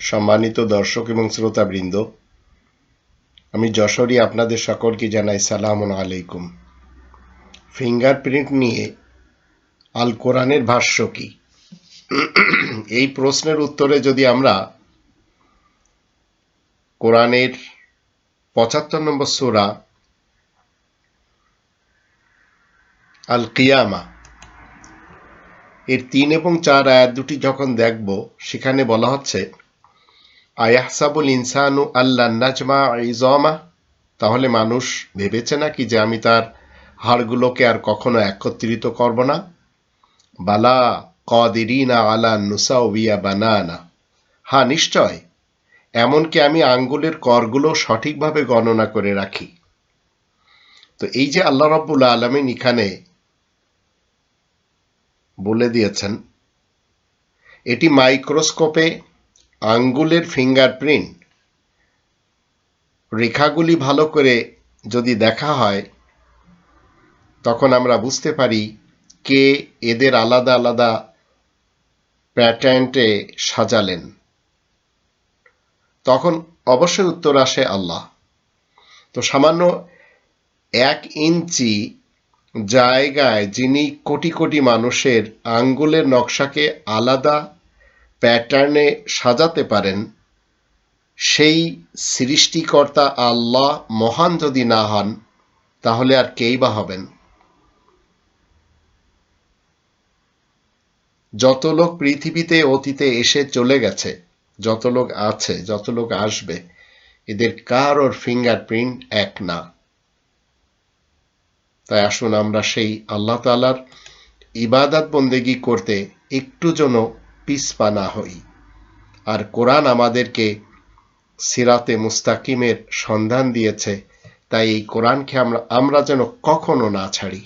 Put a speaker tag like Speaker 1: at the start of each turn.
Speaker 1: সম্মানিত দর্শক এবং শ্রোতাবৃন্দ, আমি যশোরী আপনাদের সকলকে জানাই সালাম আলাইকুম। ফিঙ্গারপ্রিন্ট নিয়ে আল কোরআনের ভাষ্য কি? এই প্রশ্নের উত্তরে যদি আমরা কোরআনের পঁচাত্তর নম্বর সোরা আল কিয়ামা, এর তিন এবং চার আয়াত দুটি যখন দেখব, সেখানে বলা হচ্ছে আয়াহসাবুল ইনসানু আল্লাহ নাজমা ইজমা? তাহলে মানুষ ভেবেছে নাকি যে আমি তার হাড়গুলোকে আর কখনো একত্রিত করব না? বালা কদিরিনা আলা নুসাউবিয়া বানানা। হা, নিশ্চয়। এমনকি আমি আঙ্গুলের করগুলো সঠিকভাবে গণনা করে রাখি। তো এই যে আল্লাহ রব্বুল আলমিন এখানে বলে দিয়েছেন, এটি মাইক্রোস্কোপে আঙ্গুলের ফিঙ্গারপ্রিন্ট। রেখাগুলি ভালো করে যদি দেখা হয়, তখন আমরা বুঝতে পারি কে এদের আলাদা আলাদা প্যাটার্নটে সাজালেন। তখন অবশ্যই উত্তর আসে আল্লাহ। তো সামান্য এক ইঞ্চি জায়গায় যিনি কোটি কোটি মানুষের আঙ্গুলের নকশাকে আলাদা প্যাটার্নে সাজাতে পারেন, সেই সৃষ্টিকর্তা আল্লাহ মহান যদি না হন, তাহলে আর কেই বা হবেন? যত লোক পৃথিবীতে অতীতে এসে চলে গেছে, যত লোক আছে, যত লোক আসবে, এদের কারোর ফিঙ্গারপ্রিন্ট এক না। তাই আসুন আমরা সেই আল্লাহ তালার ইবাদত বন্দেগি করতে একটু যেন পিসপা না হই আর কোরআন আমাদেরকে সিরাতে মুস্তাকিমের সন্ধান দিয়েছে, তাই এই কোরআনকে আমরা আমরা যেন কখনো না ছাড়ি।